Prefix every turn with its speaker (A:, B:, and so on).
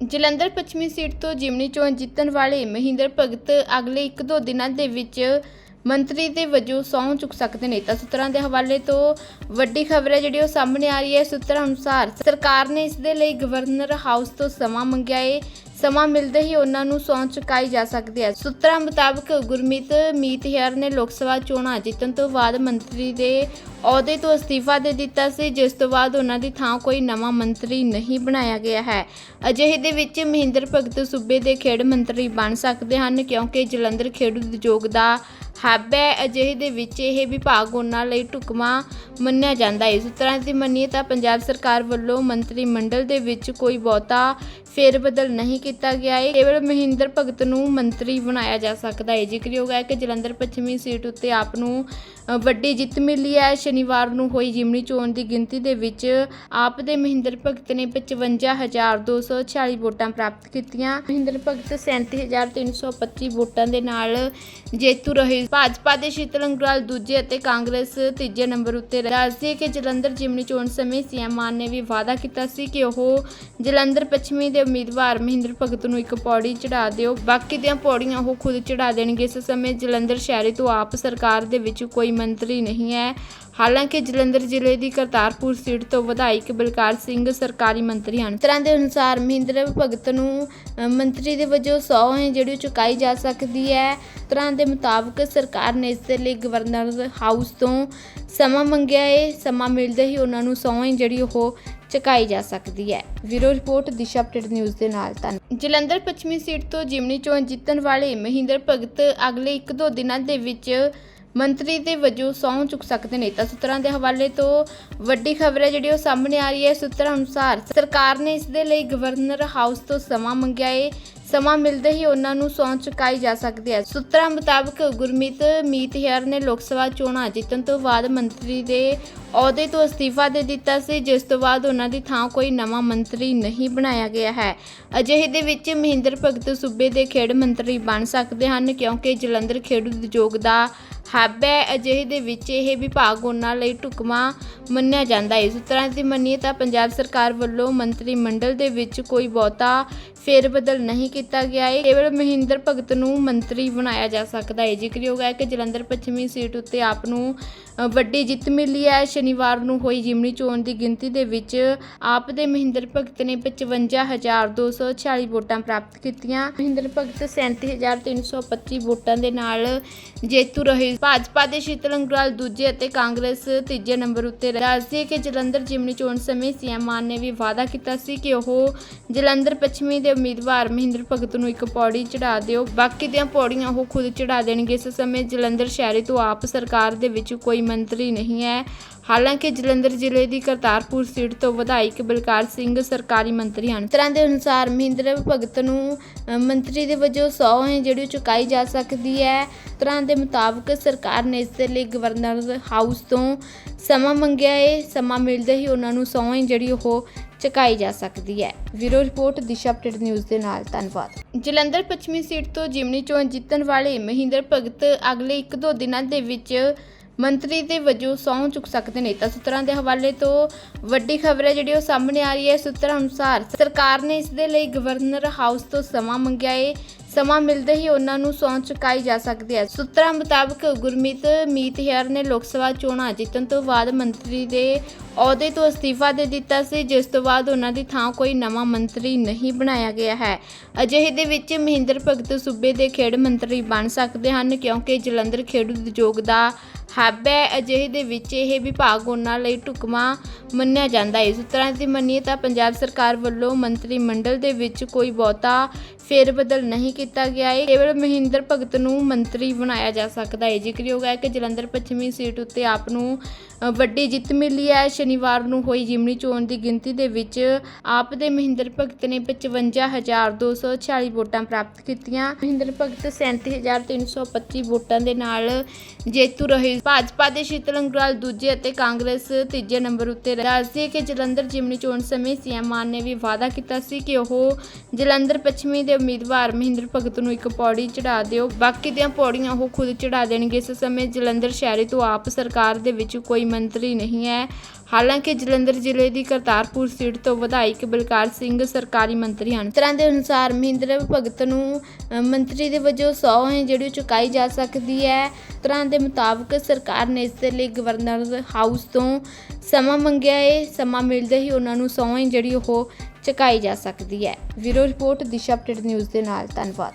A: ਜਲੰਧਰ ਪੱਛਮੀ ਸੀਟ ਤੋਂ ਜਿਮਨੀ ਚੋਣ ਜਿੱਤਣ ਵਾਲੇ ਮਹਿੰਦਰ ਭਗਤ ਅਗਲੇ 1-2 ਦਿਨਾਂ ਦੇ ਵਿੱਚ ਮੰਤਰੀ ਦੇ ਵਜੋਂ ਸਹੁੰ ਚੁੱਕ ਸਕਦੇ ਨੇ। ਤਾਂ ਸੂਤਰਾਂ ਦੇ ਹਵਾਲੇ ਤੋਂ ਵੱਡੀ ਖਬਰ ਹੈ, ਜਿਹੜੀ ਉਹ ਸਾਹਮਣੇ ਆ ਰਹੀ ਹੈ। ਸੂਤਰਾਂ ਅਨੁਸਾਰ ਸਰਕਾਰ ਨੇ ਇਸ ਦੇ ਲਈ ਗਵਰਨਰ ਹਾਊਸ ਤੋਂ ਸਮਾਂ ਮੰਗਿਆ ਏ। ਸਮਾਂ ਮਿਲਦੇ ਹੀ ਉਹਨਾਂ ਨੂੰ ਸਹੁੰ ਚੁਕਾਈ ਜਾ ਸਕਦੀ ਹੈ। ਸੂਤਰਾਂ ਮੁਤਾਬਕ ਗੁਰਮੀਤ ਮੀਤਹਿਰ ਨੇ ਲੋਕ ਸਭਾ ਚੋਣਾਂ ਜਿੱਤਣ ਤੋਂ ਬਾਅਦ ਮੰਤਰੀ ਦੇ ਅਹੁਦੇ ਤੋਂ ਅਸਤੀਫਾ ਦੇ ਦਿੱਤਾ ਸੀ, ਜਿਸ ਤੋਂ ਬਾਅਦ ਉਹਨਾਂ ਦੀ ਥਾਂ ਕੋਈ ਨਵਾਂ ਮੰਤਰੀ ਨਹੀਂ ਬਣਾਇਆ ਗਿਆ ਹੈ। ਅਜਿਹੇ ਦੇ ਵਿੱਚ ਮਹਿੰਦਰ ਭਗਤ ਸੂਬੇ ਦੇ ਖੇਡ ਮੰਤਰੀ ਬਣ ਸਕਦੇ ਹਨ, ਕਿਉਂਕਿ ਜਲੰਧਰ ਖੇਡ ਉਦਯੋਗ ਦਾ ਹੱਬ ਹੈ। ਅਜਿਹੇ ਦੇ ਵਿੱਚ ਇਹ ਵਿਭਾਗ ਉਹਨਾਂ ਲਈ ਢੁਕਵਾਂ ਮੰਨਿਆ ਜਾਂਦਾ ਹੈ। ਇਸ ਤਰ੍ਹਾਂ ਦੀ ਮੰਨੀਏ ਤਾਂ ਪੰਜਾਬ ਸਰਕਾਰ ਵੱਲੋਂ ਮੰਤਰੀ ਮੰਡਲ ਦੇ ਵਿੱਚ ਕੋਈ ਬਹੁਤਾ ਫੇਰਬਦਲ ਨਹੀਂ ਕੀਤਾ ਗਿਆ ਹੈ। ਕੇਵਲ ਮਹਿੰਦਰ ਭਗਤ ਨੂੰ ਮੰਤਰੀ ਬਣਾਇਆ ਜਾ ਸਕਦਾ ਹੈ। ਜ਼ਿਕਰਯੋਗ ਹੈ ਕਿ ਜਲੰਧਰ ਪੱਛਮੀ ਸੀਟ ਉੱਤੇ ਆਪ ਨੂੰ ਵੱਡੀ ਜਿੱਤ ਮਿਲੀ ਹੈ। ਸ਼ਨੀਵਾਰ ਨੂੰ ਹੋਈ ਜਿਮਨੀ ਚੋਣ ਦੀ ਗਿਣਤੀ ਦੇ ਵਿੱਚ ਆਪ ਦੇ ਮਹਿੰਦਰ ਭਗਤ ਨੇ 55246 ਵੋਟਾਂ ਪ੍ਰਾਪਤ ਕੀਤੀਆਂ। ਮਹਿੰਦਰ ਭਗਤ 37325 ਵੋਟਾਂ ਦੇ ਨਾਲ ਜੇਤੂ ਰਹੇ। ਭਾਜਪਾ ਦੇ ਸ਼ੀਤਲ ਅੰਗਰਾਲ ਦੂਜੇ ਅਤੇ ਕਾਂਗਰਸ ਤੀਜੇ ਨੰਬਰ ਉੱਤੇ ਦੱਸਦੀ ਕਿ ਜਲੰਧਰ ਜਿਮਨੀ ਚੋਣ ਸਮੇਂ ਸੀਐਮ ਮਾਨ ਨੇ ਵੀ ਵਾਅਦਾ ਕੀਤਾ ਸੀ ਕਿ ਉਹ ਜਲੰਧਰ ਪੱਛਮੀ ਦੇ ਉਮੀਦਵਾਰ ਮਹਿੰਦਰ ਭਗਤ ਨੂੰ ਇੱਕ ਪੌੜੀ ਚੜਾ ਦਿਓ। ਬਾਕੀ ਦੀਆਂ ਪੌੜੀਆਂ ਉਹ ਖੁਦ ਚੜਾ ਦੇਣਗੇ। ਇਸ ਸਮੇਂ ਜਲੰਧਰ ਸ਼ਹਿਰੀ ਤੋਂ ਆਪ ਸਰਕਾਰ ਦੇ ਵਿੱਚ ਕੋਈ ਮੰਤਰੀ ਨਹੀਂ ਹੈ। ਹਾਲਾਂਕਿ ਜਲੰਧਰ ਜ਼ਿਲ੍ਹੇ ਦੀ ਕਰਤਾਰਪੁਰ ਸੀਟ ਤੋਂ ਵਿਧਾਇਕ ਬਲਕਾਰ ਸਿੰਘ ਸਰਕਾਰੀ ਮੰਤਰੀ ਹਨ। ਤਰ੍ਹਾਂ ਦੇ ਅਨੁਸਾਰ ਮਹਿੰਦਰ ਭਗਤ ਨੂੰ ਮੰਤਰੀ ਦੇ ਵਜੋਂ ਸਹੁੰ ਹੈ ਜਿਹੜੀ ਉਹ ਚੁਕਾਈ ਜਾ ਸਕਦੀ ਹੈ। ਤਰ੍ਹਾਂ ਦੇ ਮੁਤਾਬਕ ਸਰਕਾਰ ਨੇ ਇਸ ਦੇ ਲਈ ਗਵਰਨਰ ਹਾਊਸ ਤੋਂ ਸਮਾਂ ਮੰਗਿਆ ਹੈ ਸਮਾਂ ਮਿਲਦੇ ਹੀ ਉਹਨਾਂ ਨੂੰ ਸਹੁੰ ਹੈ ਜਿਹੜੀ ਉਹ ਚੁਕਾਈ ਜਾ ਸਕਦੀ ਹੈ। ਵੀਰੋ ਰਿਪੋਰਟ, ਦਿਸ਼ਾ ਅਪਡੇਟ ਨਿਊਜ਼ ਦੇ ਨਾਲ ਧੰਨ ਜਲੰਧਰ ਪੱਛਮੀ ਸੀਟ ਤੋਂ ਜਿਮਨੀ ਚੋਣ ਜਿੱਤਣ ਵਾਲੇ ਮਹਿੰਦਰ ਭਗਤ ਅਗਲੇ 1-2 ਦਿਨਾਂ ਦੇ ਵਿੱਚ ਮੰਤਰੀ ਦੇ ਵਜੋਂ ਸਹੁੰ ਚੁੱਕ ਸਕਦੇ ਨੇ। ਤਾਂ ਸੂਤਰਾਂ ਦੇ ਹਵਾਲੇ ਤੋਂ ਵੱਡੀ ਖਬਰ ਹੈ, ਜਿਹੜੀ ਉਹ ਸਾਹਮਣੇ ਆ ਰਹੀ ਹੈ। ਸੂਤਰਾਂ ਅਨੁਸਾਰ ਸਰਕਾਰ ਨੇ ਇਸ ਦੇ ਲਈ ਗਵਰਨਰ ਹਾਊਸ ਤੋਂ ਸਮਾਂ ਮੰਗਿਆ ਏ। ਸਮਾਂ ਮਿਲਦੇ ਹੀ ਉਹਨਾਂ ਨੂੰ ਸਹੁੰ ਚੁਕਾਈ ਜਾ ਸਕਦੀ ਹੈ। ਸੂਤਰਾਂ ਮੁਤਾਬਕ ਗੁਰਮੀਤ ਮੀਤਹਿਰ ਨੇ ਲੋਕ ਸਭਾ ਚੋਣਾਂ ਜਿੱਤਣ ਤੋਂ ਬਾਅਦ ਮੰਤਰੀ ਦੇ ਅਹੁਦੇ ਤੋਂ ਅਸਤੀਫਾ ਦੇ ਦਿੱਤਾ ਸੀ, ਜਿਸ ਤੋਂ ਬਾਅਦ ਉਹਨਾਂ ਦੀ ਥਾਂ ਕੋਈ ਨਵਾਂ ਮੰਤਰੀ ਨਹੀਂ ਬਣਾਇਆ ਗਿਆ ਹੈ। ਅਜਿਹੇ ਦੇ ਵਿੱਚ ਮਹਿੰਦਰ ਭਗਤ ਸੂਬੇ ਦੇ ਖੇਡ ਮੰਤਰੀ ਬਣ ਸਕਦੇ ਹਨ, ਕਿਉਂਕਿ ਜਲੰਧਰ ਖੇਡ ਉਦਯੋਗ ਦਾ ਹੱਬ ਹੈ ਅਜਿਹੇ ਦੇ ਵਿੱਚ ਇਹ ਵਿਭਾਗ ਉਹਨਾਂ ਲਈ ਢੁਕਵਾਂ ਮੰਨਿਆ ਜਾਂਦਾ। ਹੈ ਇਸ ਤਰ੍ਹਾਂ ਦੀ ਮੰਨੀਏ ਤਾਂ ਪੰਜਾਬ ਸਰਕਾਰ ਵੱਲੋਂ ਮੰਤਰੀ ਮੰਡਲ ਦੇ ਵਿੱਚ ਕੋਈ ਬਹੁਤਾ ਫੇਰ ਬਦਲ ਨਹੀਂ ਕੀਤਾ ਗਿਆ। ਹੈ ਕੇਵਲ ਮਹਿੰਦਰ ਭਗਤ ਨੂੰ ਮੰਤਰੀ ਬਣਾਇਆ ਜਾ ਸਕਦਾ ਹੈ। ਜ਼ਿਕਰਯੋਗ ਹੈ ਕਿ ਜਲੰਧਰ ਪੱਛਮੀ ਸੀਟ ਉੱਤੇ ਆਪ ਨੂੰ ਵੱਡੀ ਜਿੱਤ ਮਿਲੀ ਹੈ। ਸ਼ਨੀਵਾਰ ਨੂੰ ਹੋਈ ਜਿਮਨੀ ਚੋਣ ਦੀ ਗਿਣਤੀ ਦੇ ਵਿੱਚ ਆਪ ਦੇ ਮਹਿੰਦਰ ਭਗਤ ਨੇ 55246 ਵੋਟਾਂ ਪ੍ਰਾਪਤ ਕੀਤੀਆਂ। ਮਹਿੰਦਰ ਭਗਤ 37325 ਵੋਟਾਂ ਦੇ ਨਾਲ ਜੇਤੂ ਰਹੇ। ਭਾਜਪਾ ਦੇ ਸ਼ੀਤਲ ਅੰਗਰਾਲ ਦੂਜੇ ਅਤੇ ਕਾਂਗਰਸ ਤੀਜੇ ਨੰਬਰ ਉੱਤੇ ਦੱਸਦੀ ਹੈ ਕਿ ਜਲੰਧਰ ਜਿਮਨੀ ਚੋਣ ਸਮੇਂ ਸੀਐਮ ਮਾਨ ਨੇ ਵੀ ਵਾਅਦਾ ਕੀਤਾ ਸੀ ਕਿ ਉਹ ਜਲੰਧਰ ਪੱਛਮੀ ਦੇ ਉਮੀਦਵਾਰ ਮਹਿੰਦਰ ਭਗਤ ਨੂੰ ਇੱਕ ਪੌੜੀ ਚੜਾ ਦਿਓ। ਬਾਕੀ ਦੀਆਂ ਪੌੜੀਆਂ ਉਹ ਖੁਦ ਚੜਾ ਦੇਣਗੇ। ਇਸ ਸਮੇਂ ਜਲੰਧਰ ਸ਼ਹਿਰੀ ਤੋਂ ਆਪ ਸਰਕਾਰ ਦੇ ਵਿੱਚ ਕੋਈ ਮੰਤਰੀ ਨਹੀਂ ਹੈ। ਹਾਲਾਂਕਿ ਜਲੰਧਰ ਜ਼ਿਲ੍ਹੇ ਦੀ ਕਰਤਾਰਪੁਰ ਸੀਟ ਤੋਂ ਵਿਧਾਇਕ ਬਲਕਾਰ ਸਿੰਘ ਸਰਕਾਰੀ ਮੰਤਰੀ ਹਨ। ਤਰ੍ਹਾਂ ਦੇ ਅਨੁਸਾਰ ਮਹਿੰਦਰ ਭਗਤ ਨੂੰ ਮੰਤਰੀ ਦੇ ਵਜੋਂ ਸਹੁੰ ਹੈ ਜਿਹੜੀ ਉਹ ਚੁਕਾਈ ਜਾ ਸਕਦੀ ਹੈ। ਤਰ੍ਹਾਂ ਦੇ ਮੁਤਾਬਕ ਸਰਕਾਰ ਨੇ ਇਸ ਦੇ ਲਈ ਗਵਰਨਰ ਹਾਊਸ ਤੋਂ ਸਮਾਂ ਮੰਗਿਆ ਹੈ ਸਮਾਂ ਮਿਲਦੇ ਹੀ ਉਹਨਾਂ ਨੂੰ ਸਹੁੰ ਜਿਹੜੀ ਉਹ ਚੁਕਾਈ ਜਾ ਸਕਦੀ ਹੈ। ਵੀਰੋ ਰਿਪੋਰਟ, ਦਿਸ਼ਾ ਅਪਡੇਟ ਨਿਊਜ਼ ਦੇ ਨਾਲ। ਧੰਨਵਾਦ। ਜਲੰਧਰ ਪੱਛਮੀ ਸੀਟ ਤੋਂ ਜਿਮਨੀ ਚੋਣ ਜਿੱਤਣ ਵਾਲੇ ਮਹਿੰਦਰ ਭਗਤ ਅਗਲੇ 1-2 ਦਿਨਾਂ ਦੇ ਵਿੱਚ ਮੰਤਰੀ ਦੇ ਵਜੋਂ ਸਹੁੰ ਚੁੱਕ ਸਕਦੇ ਨੇ। ਤਾਂ ਸੂਤਰਾਂ ਦੇ ਹਵਾਲੇ ਤੋਂ ਵੱਡੀ ਖਬਰ ਹੈ ਜਿਹੜੀ ਉਹ ਸਾਹਮਣੇ ਆ ਰਹੀ ਹੈ। ਸੂਤਰਾਂ ਅਨੁਸਾਰ ਸਰਕਾਰ ਨੇ ਇਸ ਦੇ ਲਈ ਗਵਰਨਰ ਹਾਊਸ ਤੋਂ ਸਮਾਂ ਮੰਗਿਆ ਏ ਸਮਾਂ ਮਿਲਦੇ ਹੀ ਉਹਨਾਂ ਨੂੰ ਸਹੁੰ ਚੁਕਾਈ ਜਾ ਸਕਦੀ ਹੈ। ਸੂਤਰਾਂ ਮੁਤਾਬਕ ਗੁਰਮੀਤ ਮੀਤਹਿਰ ਨੇ ਲੋਕ ਸਭਾ ਚੋਣਾਂ ਜਿੱਤਣ ਤੋਂ ਬਾਅਦ ਮੰਤਰੀ ਦੇ ਅਹੁਦੇ ਤੋਂ ਅਸਤੀਫਾ ਦੇ ਦਿੱਤਾ ਸੀ। ਜਿਸ ਤੋਂ ਬਾਅਦ ਉਹਨਾਂ ਦੀ ਥਾਂ ਕੋਈ ਨਵਾਂ ਮੰਤਰੀ ਨਹੀਂ ਬਣਾਇਆ ਗਿਆ ਹੈ। ਅਜਿਹੇ ਦੇ ਵਿੱਚ ਮਹਿੰਦਰ ਭਗਤ ਸੂਬੇ ਦੇ ਖੇਡ ਮੰਤਰੀ ਬਣ ਸਕਦੇ ਹਨ ਕਿਉਂਕਿ ਜਲੰਧਰ ਖੇਡ ਉਦਯੋਗ ਦਾ ਹੱਬ ਹੈ ਅਜਿਹੇ ਦੇ ਵਿੱਚ ਇਹ ਵਿਭਾਗ ਉਹਨਾਂ ਲਈ ਢੁਕਵਾਂ ਮੰਨਿਆ ਜਾਂਦਾ ਹੈ। ਸੂਤਰਾਂ ਤਰ੍ਹਾਂ ਦੀ ਮੰਨੀਏ ਤਾਂ ਪੰਜਾਬ ਸਰਕਾਰ ਵੱਲੋਂ ਮੰਤਰੀ ਮੰਡਲ ਦੇ ਵਿੱਚ ਕੋਈ ਬਹੁਤਾ ਫੇਰ ਬਦਲ ਨਹੀਂ ਕੀਤਾ ਗਿਆ ਹੈ। ਕੇਵਲ ਮਹਿੰਦਰ ਭਗਤ ਨੂੰ ਮੰਤਰੀ ਬਣਾਇਆ ਜਾ ਸਕਦਾ ਹੈ। ਜ਼ਿਕਰਯੋਗ ਹੈ ਕਿ ਜਲੰਧਰ ਪੱਛਮੀ ਸੀਟ ਉੱਤੇ ਆਪ ਨੂੰ ਵੱਡੀ ਜਿੱਤ ਮਿਲੀ ਹੈ। ਸ਼ਨੀਵਾਰ ਨੂੰ ਹੋਈ ਜਿਮਨੀ ਚੋਣ ਦੀ ਗਿਣਤੀ ਦੇ ਵਿੱਚ ਆਪ ਦੇ ਮਹਿੰਦਰ ਭਗਤ ਨੇ 55246 ਵੋਟਾਂ ਪ੍ਰਾਪਤ ਕੀਤੀਆਂ। ਮਹਿੰਦਰ ਭਗਤ 37325 ਵੋਟਾਂ ਦੇ ਨਾਲ ਜੇਤੂ ਰਹੇ। ਭਾਜਪਾ ਦੇ ਸ਼ੀਤਲ ਅੰਗਰਾਲ ਦੂਜੇ ਅਤੇ ਕਾਂਗਰਸ ਤੀਜੇ ਨੰਬਰ ਉੱਤੇ ਦੱਸਦੀ ਕਿ ਜਲੰਧਰ ਜਿਮਨੀ ਚੋਣ ਸਮੇਂ ਸੀਐਮ ਮਾਨ ਨੇ ਵੀ ਵਾਅਦਾ ਕੀਤਾ ਸੀ ਕਿ ਉਹ ਜਲੰਧਰ ਪੱਛਮੀ ਦੇ ਉਮੀਦਵਾਰ ਮਹਿੰਦਰ ਭਗਤ ਨੂੰ ਇੱਕ ਪੌੜੀ ਚੜਾ ਦਿਓ। ਬਾਕੀ ਦੀਆਂ ਪੌੜੀਆਂ ਉਹ ਖੁਦ ਚੜਾ ਦੇਣਗੇ। ਇਸ ਸਮੇਂ ਜਲੰਧਰ ਸ਼ਹਿਰੀ ਤੋਂ ਆਪ ਸਰਕਾਰ ਦੇ ਵਿੱਚ ਕੋਈ ਮੰਤਰੀ ਨਹੀਂ ਹੈ। ਹਾਲਾਂਕਿ ਜਲੰਧਰ ਜ਼ਿਲ੍ਹੇ ਦੀ ਕਰਤਾਰਪੁਰ ਸੀਟ ਤੋਂ ਵਿਧਾਇਕ ਬਲਕਾਰ ਸਿੰਘ ਸਰਕਾਰੀ ਮੰਤਰੀ ਹਨ। ਤਰ੍ਹਾਂ ਦੇ ਅਨੁਸਾਰ ਮਹਿੰਦਰ ਭਗਤ ਨੂੰ ਮੰਤਰੀ ਦੇ ਵਜੋਂ ਸੌ ਹੈ ਜਿਹੜੀ ਉਹ ਚੁਕਾਈ ਜਾ ਸਕਦੀ ਹੈ। ਤਰ੍ਹਾਂ ਦੇ ਮੁਤਾਬਕ ਸਰਕਾਰ ਨੇ ਇਸ ਦੇ ਲਈ ਗਵਰਨਰ ਹਾਊਸ ਤੋਂ ਸਮਾਂ ਮੰਗਿਆ ਹੈ ਸਮਾਂ ਮਿਲਦੇ ਹੀ ਉਹਨਾਂ ਨੂੰ ਸੌ ਹੈ ਜਿਹੜੀ ਉਹ ਚੁਕਾਈ ਜਾ ਸਕਦੀ ਹੈ। ਵੀਰੋ ਰਿਪੋਰਟ ਦਿਸ਼ਾ ਅਪਡੇਟ ਨਿਊਜ਼ ਦੇ ਨਾਲ। ਧੰਨਵਾਦ।